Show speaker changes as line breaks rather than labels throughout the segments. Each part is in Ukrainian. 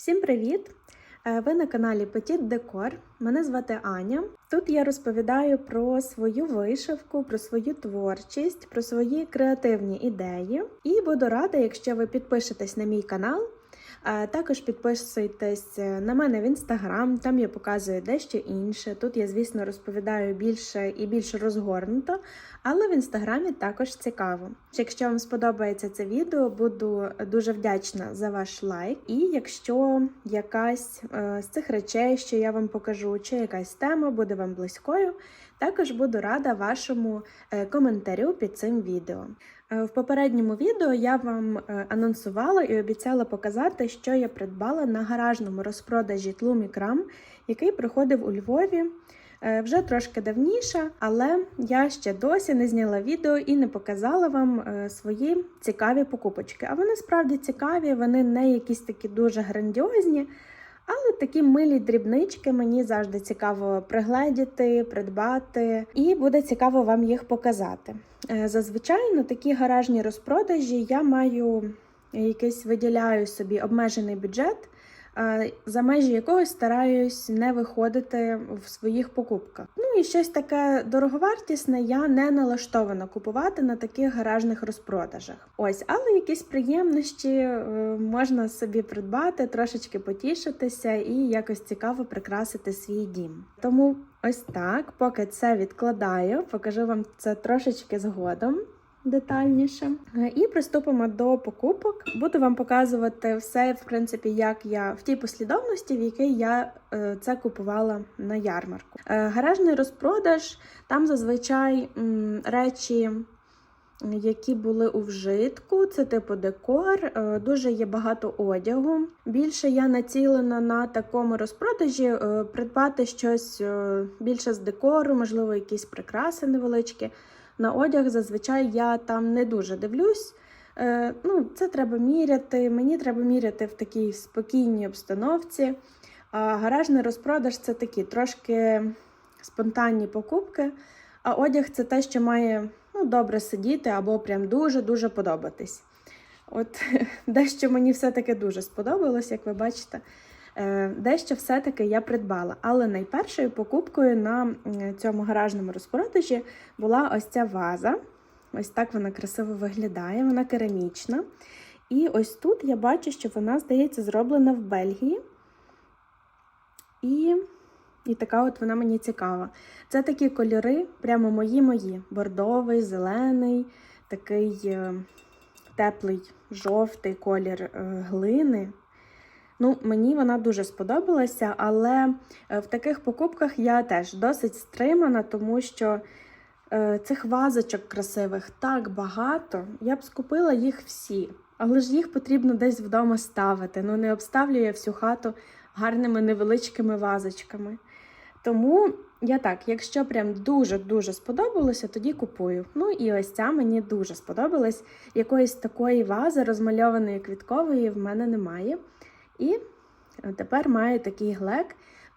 Всім привіт! Е, Ви на каналі Petit Decor. Мене звати Аня. Тут я розповідаю про свою вишивку, про свою творчість, про свої креативні ідеї. І буду рада, якщо ви підпишетесь на мій канал. Е, Також підписуйтесь на мене в інстаграм, там я показую дещо інше. Тут я, звісно, розповідаю більше і більш розгорнуто, але в інстаграмі також цікаво. Якщо вам сподобається це відео, буду дуже вдячна за ваш лайк. І якщо якась е, з цих речей, що я вам покажу, чи якась тема буде вам близькою, також буду рада вашому е, коментарю під цим відео. Е, В попередньому відео я вам е, анонсувала і обіцяла показати, що я придбала на гаражному розпродажі Тлумікрам, який проходив у Львові е, вже трошки давніше, але я ще досі не зняла відео і не показала вам свої цікаві покупочки. А вони справді цікаві, вони не якісь такі дуже грандіозні. Але такі милі дрібнички мені завжди цікаво пригледіти, придбати, і буде цікаво вам їх показати. Е, Зазвичай на такі гаражні розпродажі я маю якийсь виділяю собі обмежений бюджет, за межі якого стараюсь не виходити в своїх покупках. Ну і щось таке дороговартісне я не налаштована купувати на таких гаражних розпродажах. Ось, але якісь приємності е, можна собі придбати, трошечки потішитися і якось цікаво прикрасити свій дім. Тому ось так, поки це відкладаю, покажу вам це трошечки згодом детальніше. Е, І приступимо до покупок. Буду вам показувати все, в принципі, як я в тій послідовності, в якій я е, це купувала на ярмарку. Е, Гаражний розпродаж там зазвичай речі. Які були у вжитку, це типу декор, дуже є багато одягу. Більше я націлена на такому розпродажі придбати щось більше з декору, можливо, якісь прикраси невеличкі. На одяг зазвичай я там не дуже дивлюсь. Е, Ну, це треба міряти. Мені треба міряти в такій спокійній обстановці. А гаражний розпродаж це такі трошки спонтанні покупки. А одяг це те, що має ну, добре сидіти або прям дуже-дуже подобатись. От дещо мені все-таки дуже сподобалось, як ви бачите. Е, Дещо все-таки я придбала. Але найпершою покупкою на цьому гаражному розпродажі була ось ця ваза. Ось так вона красиво виглядає, вона керамічна. І ось тут я бачу, що вона, здається, зроблена в Бельгії. І, і така от вона мені цікава. Це такі кольори, прямо мої-мої: бордовий, зелений, такий е, теплий жовтий колір е, глини. Ну, мені вона дуже сподобалася, але е, в таких покупках я теж досить стримана, тому що е, цих вазочок красивих так багато. Я б скупила їх всі, але ж їх потрібно десь вдома ставити. Ну, не обставлю я всю хату гарними невеличкими вазочками. Тому я так, якщо прям дуже-дуже сподобалося, тоді купую. Ну і ось ця мені дуже сподобалась. Якоїсь такої вази розмальованої квіткової в мене немає. І тепер маю такий глек.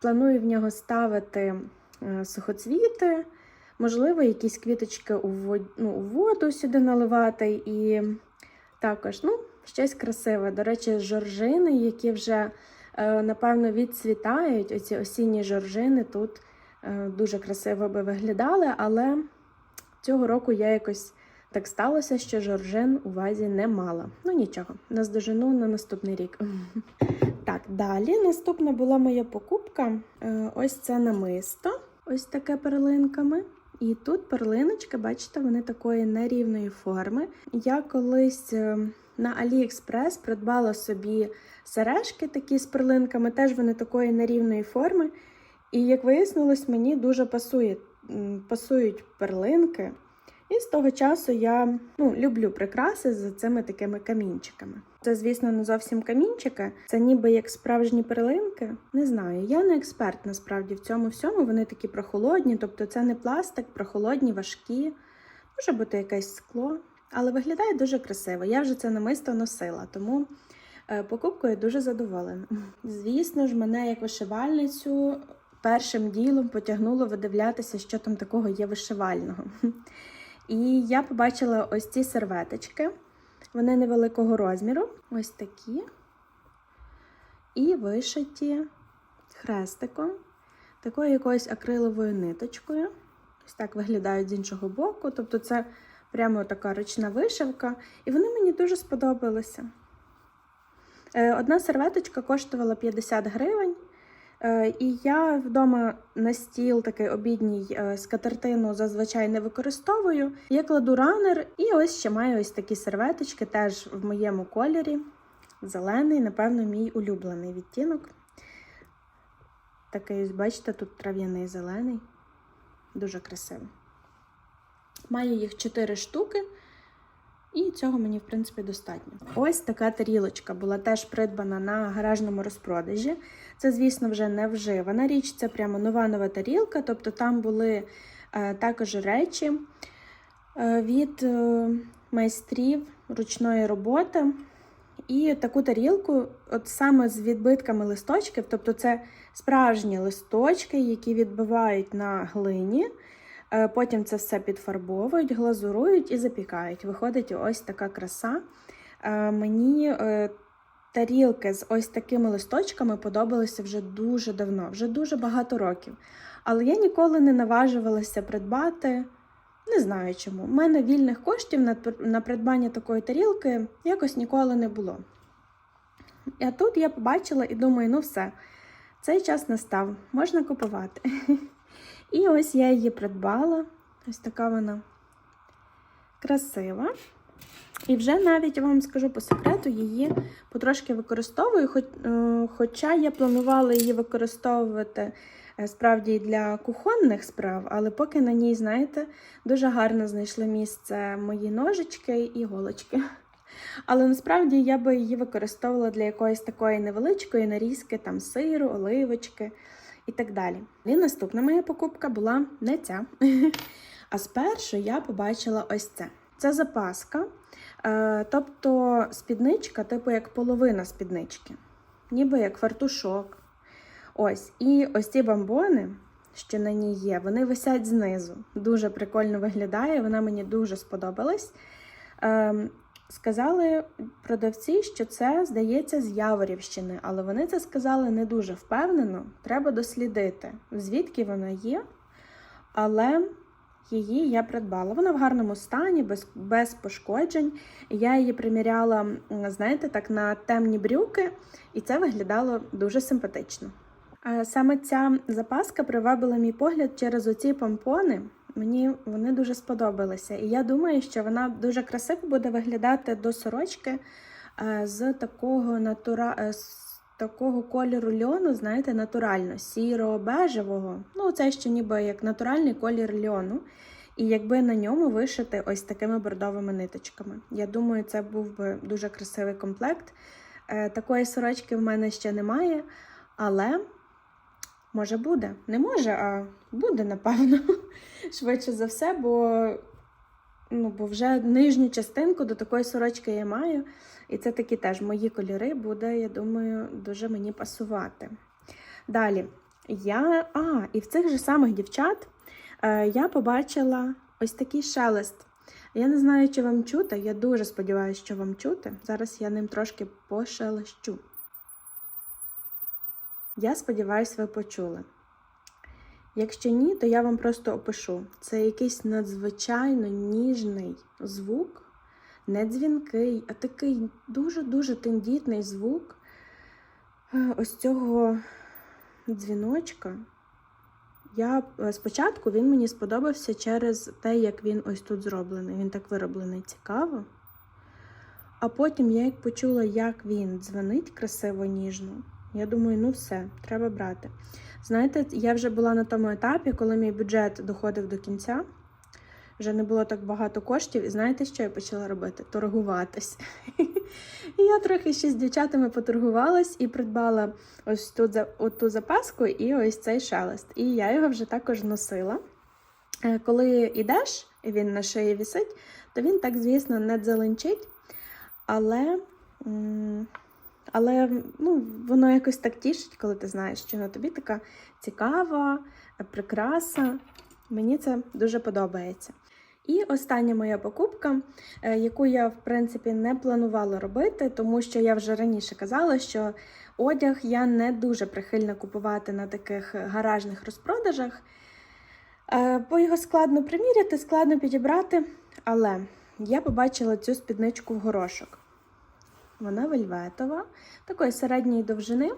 Планую в нього ставити е, сухоцвіти, можливо, якісь квіточки у воду, ну, у воду сюди наливати. І також ну, щось красиве. До речі, жоржини, які вже, е, напевно, відцвітають. Оці осінні жоржини тут е, дуже красиво би виглядали, але цього року я якось. Так сталося, що жоржин у вазі не мала. Ну нічого, наздожену на наступний рік. Так, далі наступна була моя покупка. Е, Ось це намисто, ось таке перлинками. І тут перлиночки, бачите, вони такої нерівної форми. Я колись е, на AliExpress придбала собі сережки такі з перлинками, теж вони такої нерівної форми. І як вияснилось, мені дуже пасує, пасують перлинки. І з того часу я ну, люблю прикраси з цими такими камінчиками. Це, звісно, не зовсім камінчики, це ніби як справжні перлинки. Не знаю, я не експерт насправді в цьому всьому. Вони такі прохолодні, тобто це не пластик, прохолодні, важкі. Може бути якесь скло, але виглядає дуже красиво. Я вже це намисто носила, тому е, покупкою дуже задоволена. Звісно ж, мене як вишивальницю першим ділом потягнуло видивлятися, що там такого є вишивального. І я побачила ось ці серветочки. Вони невеликого розміру, ось такі. і вишиті хрестиком, такою якоюсь акриловою ниточкою. Ось так виглядають з іншого боку. Тобто, це прямо така ручна вишивка, і вони мені дуже сподобалися. Е, Одна серветочка коштувала 50 гривень. Е, І я вдома на стіл такий обідній е, скатертину зазвичай не використовую. Я кладу ранер, і ось ще маю ось такі серветочки, теж в моєму кольорі. Зелений, напевно, мій улюблений відтінок. Такий, ось, бачите, тут трав'яний зелений. Дуже красивий. Маю їх 4 штуки. І цього мені, в принципі, достатньо. Ось така тарілочка була теж придбана на гаражному розпродажі. Це, звісно, вже не вживана річ, це прямо нова нова тарілка. Тобто там були е, також речі е, від е, майстрів ручної роботи. І таку тарілку, от саме з відбитками листочків, тобто це справжні листочки, які відбивають на глині. Е, Потім це все підфарбовують, глазурують і запікають. Виходить ось така краса. Е, Мені е, тарілки з ось такими листочками подобалися вже дуже давно, вже дуже багато років. Але я ніколи не наважувалася придбати. Не знаю чому. У мене вільних коштів на, на придбання такої тарілки якось ніколи не було. А тут я побачила і думаю, ну все, цей час настав, можна купувати. І ось я її придбала. Ось така вона красива. І вже навіть я вам скажу по секрету, її потрошки використовую, е, хоча я планувала її використовувати е, справді для кухонних справ, але поки на ній, знаєте, дуже гарно знайшли місце мої ножички і голочки. Але насправді я би її використовувала для якоїсь такої невеличкої нарізки, там сиру, оливочки і так далі. І наступна моя покупка була не ця. А спершу я побачила ось це. Це запаска, е, тобто спідничка, типу як половина спіднички, ніби як фартушок. Ось, і ось ці бомбони, що на ній є, вони висять знизу. Дуже прикольно виглядає, вона мені дуже сподобалась. Сказали продавці, що це, здається, з Яворівщини, але вони це сказали не дуже впевнено. Треба дослідити, звідки вона є. Але її я придбала. Вона в гарному стані, без, без пошкоджень. Я її приміряла, знаєте, так, на темні брюки, і це виглядало дуже симпатично. Е, Саме ця запаска привабила мій погляд через оці помпони. Мені вони дуже сподобалися. І я думаю, що вона дуже красиво буде виглядати до сорочки е, з такого натура... е, такого кольору льону, знаєте, натурально, сіро-бежевого. Ну, це ще ніби як натуральний колір льону. І якби на ньому вишити ось такими бордовими ниточками. Я думаю, це був би дуже красивий комплект. Е, Такої сорочки в мене ще немає, але може буде. Не може, а буде, напевно. Швидше за все, бо, ну, бо вже нижню частинку до такої сорочки я маю. І це такі теж мої кольори буде, я думаю, дуже мені пасувати. Далі, я. А, і в цих же самих дівчат е, я побачила ось такий шелест. Я не знаю, чи вам чути. Я дуже сподіваюся, що вам чути. Зараз я ним трошки пошелещу. Я сподіваюся, ви почули. Якщо ні, то я вам просто опишу. Це якийсь надзвичайно ніжний звук, не дзвінкий, а такий дуже-дуже тендітний звук е, ось цього дзвіночка. Я е, спочатку він мені сподобався через те, як він ось тут зроблений. Він так вироблений цікаво. А потім я як почула, як він дзвонить красиво ніжно. Я думаю, ну все, треба брати. Знаєте, я вже була на тому етапі, коли мій бюджет доходив до кінця. Вже не було так багато коштів, і знаєте, що я почала робити? Торгуватись. І я трохи ще з дівчатами поторгувалась і придбала ось тут за ту запаску і ось цей шелест. І я його вже також носила. Е, Коли йдеш, і він на шиї вісить, то він так, звісно, не дзеленчить, але. Але ну, воно якось так тішить, коли ти знаєш, що на тобі така цікава е, прикраса. Мені це дуже подобається. І остання моя покупка, е, яку я в принципі не планувала робити, тому що я вже раніше казала, що одяг я не дуже прихильна купувати на таких гаражних розпродажах. Е, Бо його складно приміряти, складно підібрати. Але я побачила цю спідничку в горошок. Вона вельветова, такої середньої довжини.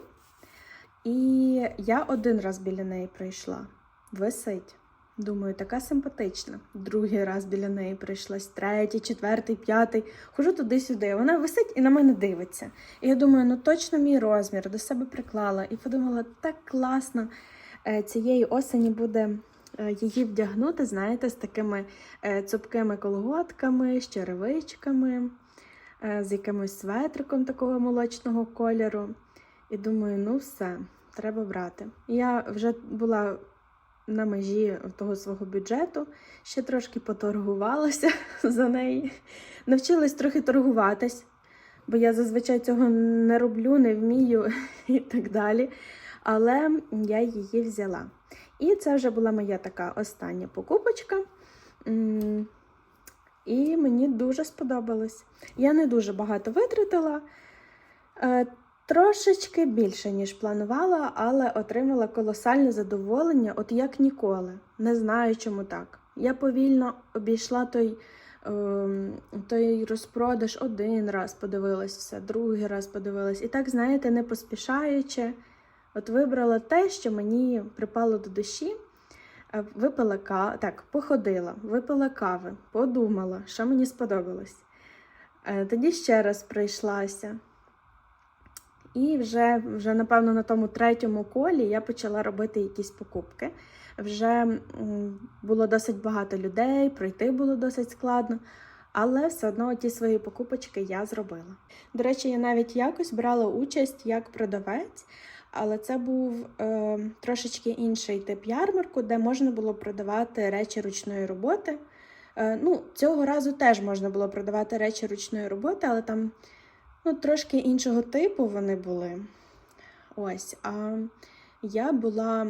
І я один раз біля неї прийшла. Висить. Думаю, така симпатична. Другий раз біля неї прийшлась, третій, четвертий, п'ятий. Хожу туди-сюди. Вона висить і на мене дивиться. І я думаю, ну точно мій розмір до себе приклала. І подумала, так класно е, цієї осені буде е, її вдягнути, знаєте, з такими е, цупкими колготками, з черевичками, з якимось светриком такого молочного кольору. І думаю, ну все, треба брати. Я вже була на межі того свого бюджету, ще трошки поторгувалася за неї. Навчилась трохи торгуватись, бо я зазвичай цього не роблю, не вмію і так далі. Але я її взяла. І це вже була моя така остання покупочка. І мені дуже сподобалось. Я не дуже багато витратила. Е, Трошечки більше, ніж планувала, але отримала колосальне задоволення, от як ніколи. Не знаю, чому так. Я повільно обійшла той, ем, той розпродаж один раз, подивилась все, другий раз подивилась. І так, знаєте, не поспішаючи, от вибрала те, що мені припало до душі. Е, Випила каву, так, походила, випила кави, подумала, що мені сподобалось. Е, Тоді ще раз прийшлася. І вже, вже, напевно, на тому третьому колі я почала робити якісь покупки. Вже було досить багато людей, пройти було досить складно, але все одно ті свої покупочки я зробила. До речі, я навіть якось брала участь як продавець, але це був е, трошечки інший тип ярмарку, де можна було продавати речі ручної роботи. Е, ну, цього разу теж можна було продавати речі ручної роботи, але там Ну, трошки іншого типу вони були. Ось. А я була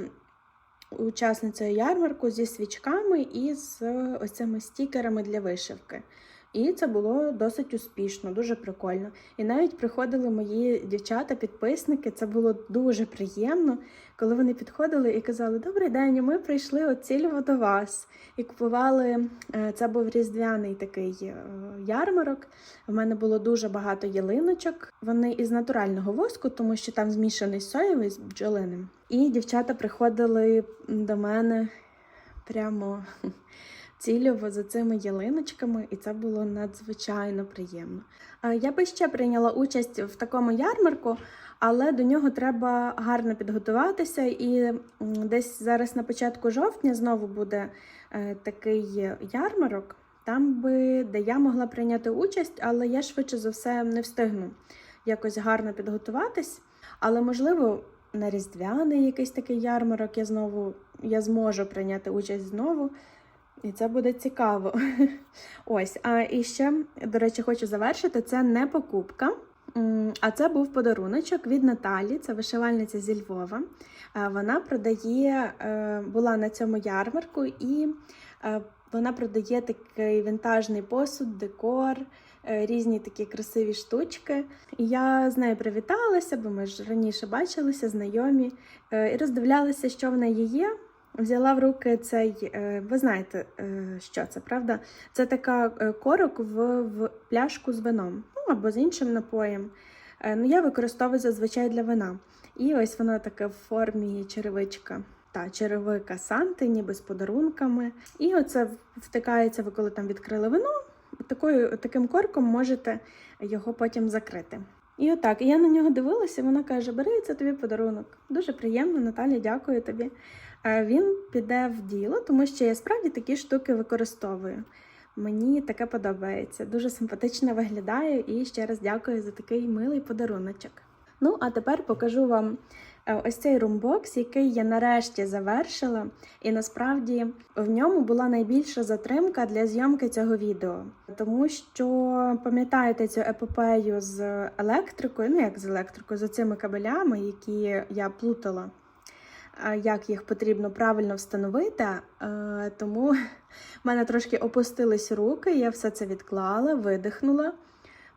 учасницею ярмарку зі свічками і з ось стікерами для вишивки. І це було досить успішно, дуже прикольно. І навіть приходили мої дівчата-підписники. Це було дуже приємно, коли вони підходили і казали: Добрий день, ми прийшли цільово до вас. І купували. е, Це був різдвяний такий е, ярмарок. В мене було дуже багато ялиночок. Вони із натурального воску, тому що там змішаний соєвий з бджолиним. І дівчата приходили до мене прямо цільово за цими ялиночками, і це було надзвичайно приємно. Е, Я би ще прийняла участь в такому ярмарку, але до нього треба гарно підготуватися. І десь зараз на початку жовтня знову буде е, такий ярмарок, там би, де я могла прийняти участь, але я швидше за все не встигну якось гарно підготуватись. Але можливо. На різдвяний якийсь такий ярмарок я знову я зможу прийняти участь знову. І це буде цікаво. Ось, а і ще, до речі, хочу завершити: це не покупка, а це був подаруночок від Наталі, це вишивальниця зі Львова. Вона продає, е, була на цьому ярмарку, і е, вона продає такий вінтажний посуд, декор, е, різні такі красиві штучки. І я з нею привіталася, бо ми ж раніше бачилися, знайомі, і роздивлялася, що в неї є. Взяла в руки цей, е, ви знаєте, е, що це, правда? Це така е, корок в, в пляшку з вином, ну або з іншим напоєм. Ну, я використовую зазвичай для вина. І ось вона така в формі черевичка. Та черевика Санти, ніби з подарунками. І оце втикається, ви коли там відкрили вино, такою, таким корком можете його потім закрити. І отак, я на нього дивилася, вона каже: Бери це тобі подарунок. Дуже приємно, Наталя, дякую тобі. Він піде в діло, тому що я справді такі штуки використовую. Мені таке подобається. Дуже симпатично виглядає і ще раз дякую за такий милий подаруночок. Ну, а тепер покажу вам е, ось цей румбокс, який я нарешті завершила. І насправді в ньому була найбільша затримка для зйомки цього відео. Тому що пам'ятаєте цю епопею з електрикою, ну як з електрикою, з цими кабелями, які я плутала. Як їх потрібно правильно встановити, е, тому в мене трошки опустились руки, я все це відклала, видихнула,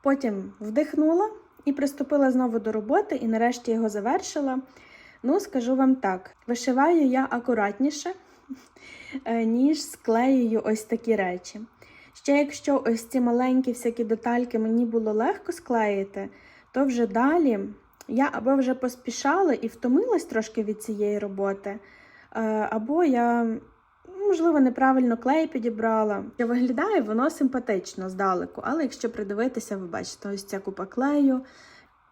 потім вдихнула і приступила знову до роботи, і нарешті його завершила. Ну, скажу вам так: вишиваю я акуратніше, е, ніж склеюю ось такі речі. Ще якщо ось ці маленькі всякі детальки мені було легко склеїти, то вже далі я або вже поспішала і втомилась трошки від цієї роботи, е, або я, можливо, неправильно клей підібрала. Що Виглядає воно симпатично здалеку, але якщо придивитися, ви бачите, ось ця купа клею.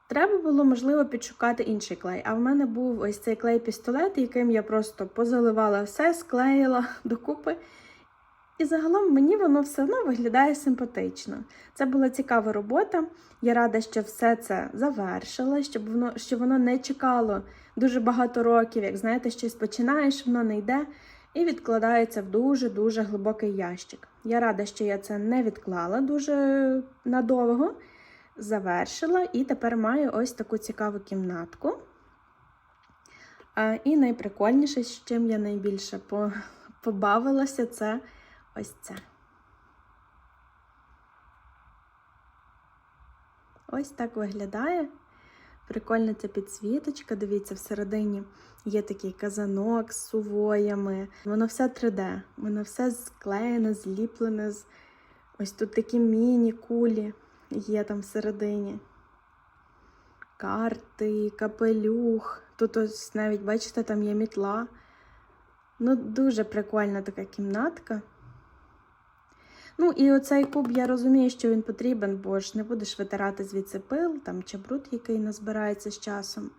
Треба було, можливо, підшукати інший клей. А в мене був ось цей клей-пістолет, яким я просто позаливала все, склеїла докупи. І загалом мені воно все одно виглядає симпатично. Це була цікава робота. Я рада, що все це завершила, щоб воно, що воно не чекало дуже багато років. Як знаєте, щось починаєш, воно не йде і відкладається в дуже-дуже глибокий ящик. Я рада, що я це не відклала дуже надовго, завершила і тепер маю ось таку цікаву кімнатку. І найприкольніше, з чим я найбільше побавилася, це ось це. Ось так виглядає. Прикольна ця підсвіточка. Дивіться, всередині є такий казанок з сувоями. Воно все 3D, воно все склеєне, зліплене. Ось тут такі міні-кулі є там всередині. Карти, капелюх. Тут ось навіть, бачите, там є мітла. Ну, дуже прикольна така кімнатка. Ну, і оцей куб, я розумію, що він потрібен, бо ж не будеш витирати звідси пил там, чи бруд, який назбирається з часом.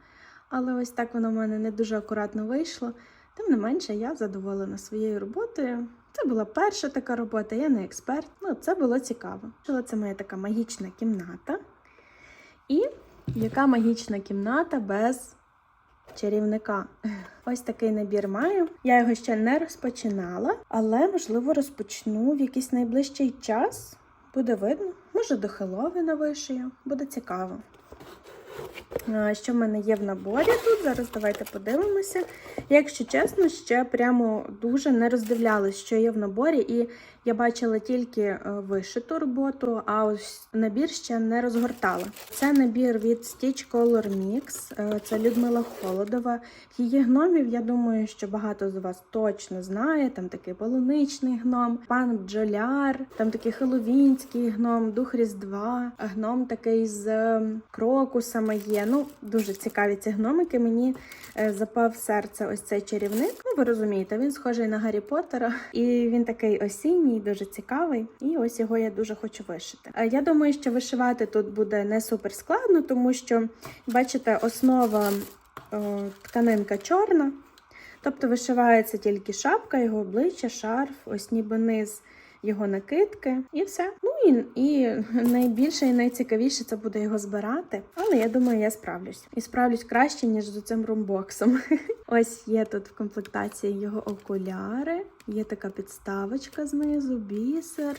Але ось так воно в мене не дуже акуратно вийшло. Тим не менше, я задоволена своєю роботою. Це була перша така робота, я не експерт. Ну, це було цікаво. Це моя така магічна кімната. І яка магічна кімната без чарівника? Ось такий набір маю. Я його ще не розпочинала, але можливо розпочну в якийсь найближчий час. Буде видно. Може, до Хеллоуіна вишию. Буде цікаво. Що в мене є в наборі тут? Зараз давайте подивимося. Якщо чесно, ще прямо дуже не роздивлялась, що є в наборі, і я бачила тільки е, вишиту роботу, а ось набір ще не розгортала. Це набір від Stitch Color Mix. Е, Це Людмила Холодова. Її гномів, я думаю, що багато з вас точно знає. Там такий полуничний гном, пан бджоляр, там такий хеловінський гном, дух Різдва, гном такий з ем, крокусами є. Ну, дуже цікаві ці гномики. Мені е, запав серце ось цей чарівник. Ну, ви розумієте, він схожий на Гаррі Поттера, і він такий осінній, дуже цікавий. І ось його я дуже хочу вишити. Е, Я думаю, що вишивати тут буде не супер складно, тому що, бачите, основа о, тканинка чорна. Тобто вишивається тільки шапка, його обличчя, шарф, ось ніби низ його накидки, і все. Ну і, і найбільше і найцікавіше це буде його збирати. Але я думаю, я справлюсь. І справлюсь краще, ніж з цим румбоксом. Ось є тут в комплектації його окуляри, є така підставочка знизу, бісер.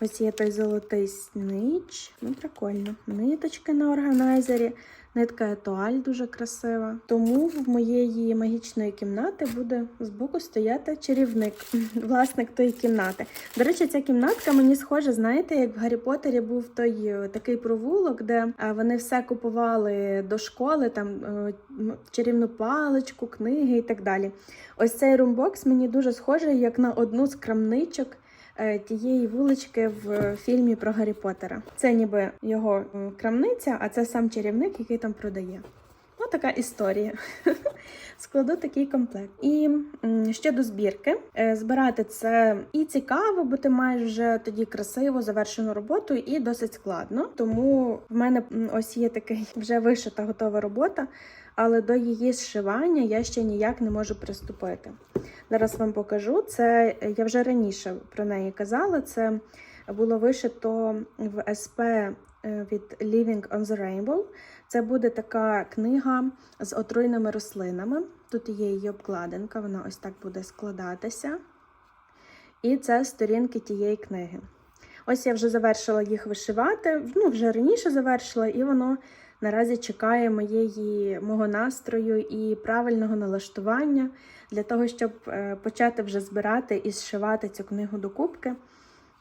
Ось є той золотий снич. Ну, прикольно. Ниточки на органайзері. Нитка етуаль дуже красива. Тому в моєї магічної кімнати буде збоку стояти чарівник, власник тої кімнати. До речі, ця кімнатка мені схожа, знаєте, як в Гаррі Поттері був той е, такий провулок, де е, вони все купували до школи, там е, чарівну паличку, книги і так далі. Ось цей румбокс мені дуже схожий як на одну з крамничок тієї вулички в фільмі про Гаррі Поттера. Це ніби його крамниця, а це сам чарівник, який там продає. Ну, така історія. Складу такий комплект. І м, ще до збірки. Е, Збирати це і цікаво, бо ти маєш вже тоді красиво завершену роботу, і досить складно. Тому в мене ось є такий вже вишита готова робота, але до її зшивання я ще ніяк не можу приступити. Зараз вам покажу. Це я вже раніше про неї казала. Це було вишито в СП е, від Living on the Rainbow. Це буде така книга з отруйними рослинами. Тут є її обкладинка, вона ось так буде складатися. І це сторінки тієї книги. Ось я вже завершила їх вишивати. Ну, вже раніше завершила, і воно наразі чекає моєї, мого настрою і правильного налаштування для того, щоб е, почати вже збирати і зшивати цю книгу докупки.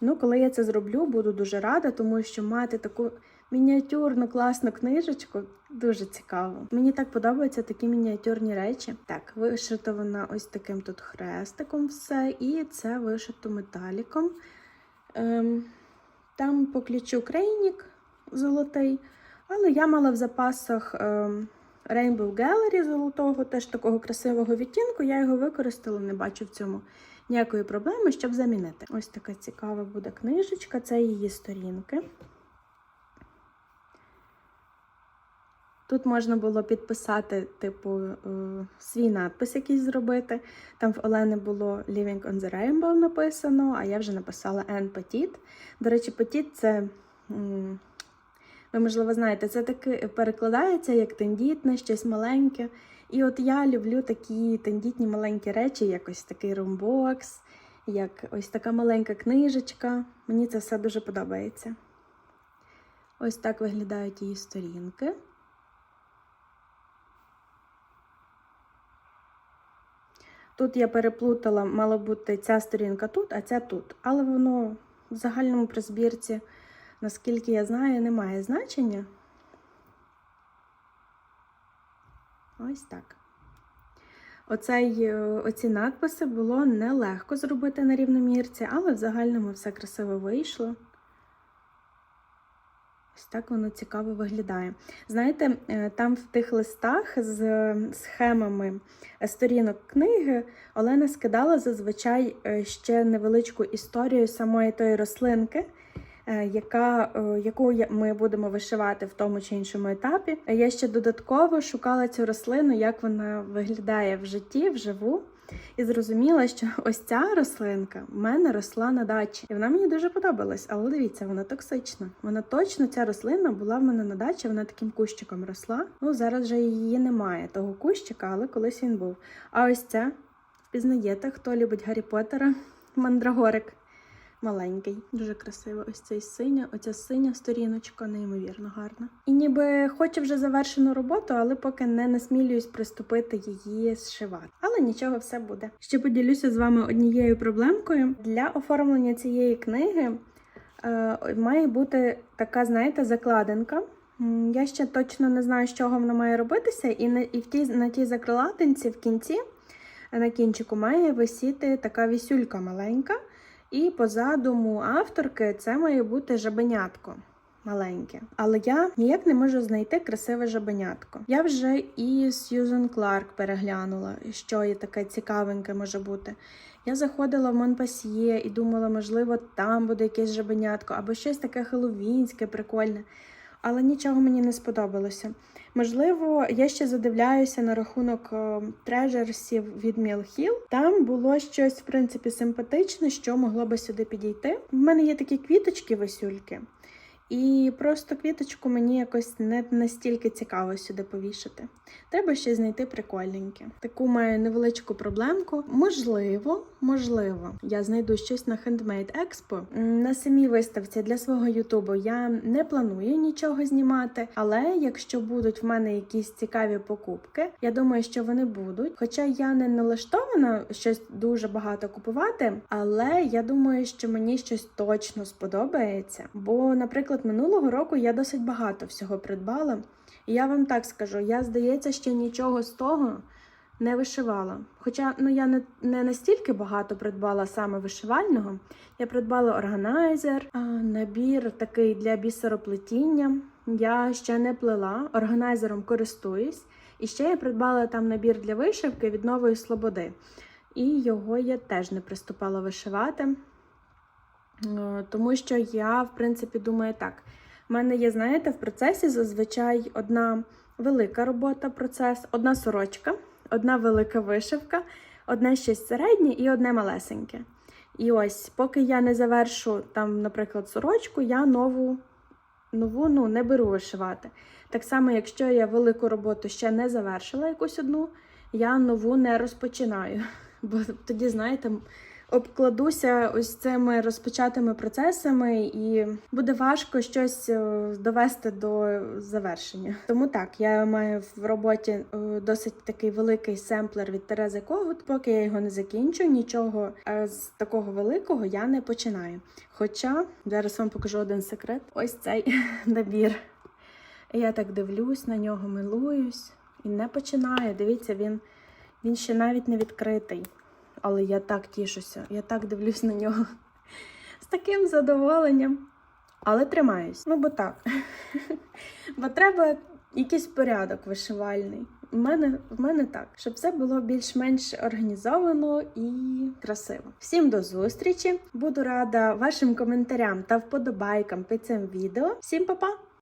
Ну, коли я це зроблю, буду дуже рада, тому що мати таку мініатюрну класну книжечку дуже цікаво. Мені так подобаються такі мініатюрні речі. Так, вишито вона ось таким тут хрестиком все, і це вишито металіком. Ем, там по ключу крейнік золотий, але я мала в запасах ем, Rainbow Gallery золотого, теж такого красивого відтінку. Я його використала, не бачу в цьому ніякої проблеми, щоб замінити. Ось така цікава буде книжечка, це її сторінки. Тут можна було підписати, типу, е, свій надпис якийсь зробити. Там в Олени було Living on the Rainbow написано, а я вже написала Anne Petit. До речі, Petit це, ви, можливо, знаєте, це таки перекладається як тендітне, щось маленьке. І от я люблю такі тендітні маленькі речі, як ось такий румбокс, як ось така маленька книжечка. Мені це все дуже подобається. Ось так виглядають її сторінки. Тут я переплутала, мала бути ця сторінка тут, а ця тут. Але воно в загальному при збірці, наскільки я знаю, не має значення. Ось так. Оцей, е, оці надписи було нелегко зробити на рівномірці, але в загальному все красиво вийшло. Ось так воно цікаво виглядає. Знаєте, е, там в тих листах з схемами сторінок книги Олена скидала зазвичай е, ще невеличку історію самої тої рослинки, яка, е, яку ми будемо вишивати в тому чи іншому етапі. Е, Я ще додатково шукала цю рослину, як вона виглядає в житті, вживу. І зрозуміла, що ось ця рослинка в мене росла на дачі. І вона мені дуже подобалась. Але дивіться, вона токсична. Вона точно ця рослина була в мене на дачі, вона таким кущиком росла. Ну зараз вже її немає, того кущика, але колись він був. А ось ця впізнаєте, хто любить Гаррі Поттера? Мандрагорик. Маленький, дуже красиво. Ось цей синя, оця синя сторіночка, неймовірно гарна. І ніби хочу вже завершену роботу, але поки не насмілююсь приступити її зшивати. Але нічого, все буде. Ще поділюся з вами однією проблемкою. Для оформлення цієї книги е, має бути така, знаєте, закладинка. Я ще точно не знаю, з чого вона має робитися, і на, і в тій, на тій закладинці в кінці, на кінчику, має висіти така вісюлька маленька. І по задуму авторки це має бути жабенятко маленьке. Але я ніяк не можу знайти красиве жабенятко. Я вже і Сьюзен Кларк переглянула, що є таке цікавеньке може бути. Я заходила в Монпасьє і думала, можливо, там буде якесь жабенятко або щось таке хеловінське, прикольне. Але нічого мені не сподобалося. Можливо, я ще задивляюся на рахунок е, трежерсів від Мілхіл. Там було щось, в принципі, симпатичне, що могло би сюди підійти. В мене є такі квіточки весюльки, і просто квіточку мені якось не настільки цікаво сюди повішати. Треба ще знайти прикольненьке. Таку маю невеличку проблемку. Можливо, можливо, я знайду щось на Handmade Expo. На самій виставці для свого Ютубу я не планую нічого знімати, але якщо будуть в мене якісь цікаві покупки, я думаю, що вони будуть. Хоча я не налаштована щось дуже багато купувати, але я думаю, що мені щось точно сподобається. Бо, наприклад, минулого року я досить багато всього придбала. І я вам так скажу, я здається, ще нічого з того не вишивала. Хоча ну я не, не настільки багато придбала саме вишивального. Я придбала органайзер, набір такий для бісероплетіння. Я ще не плела, органайзером користуюсь. І ще я придбала там набір для вишивки від нової слободи. І його я теж не приступала вишивати. Е, Тому що я, в принципі, думаю так. У мене є, знаєте, в процесі зазвичай одна велика робота, процес, одна сорочка, одна велика вишивка, одне щось середнє і одне малесеньке. І ось, поки я не завершу там, наприклад, сорочку, я нову, нову ну, не беру вишивати. Так само, якщо я велику роботу ще не завершила якусь одну, я нову не розпочинаю. Бо тоді, знаєте, обкладуся ось цими розпочатими процесами, і буде важко щось е, довести до завершення. Тому так, я маю в роботі е, досить такий великий семплер від Терези Когут. Поки я його не закінчу, нічого е, з такого великого я не починаю. Хоча зараз вам покажу один секрет: ось цей набір. Я так дивлюсь на нього, милуюсь і не починаю. Дивіться, він, він ще навіть не відкритий. Але я так тішуся, я так дивлюсь на нього з таким задоволенням. Але тримаюсь. Ну, бо так. Бо треба якийсь порядок вишивальний. У мене, в мене так, щоб все було більш-менш організовано і красиво. Всім до зустрічі! Буду рада вашим коментарям та вподобайкам під цим відео. Всім па-па!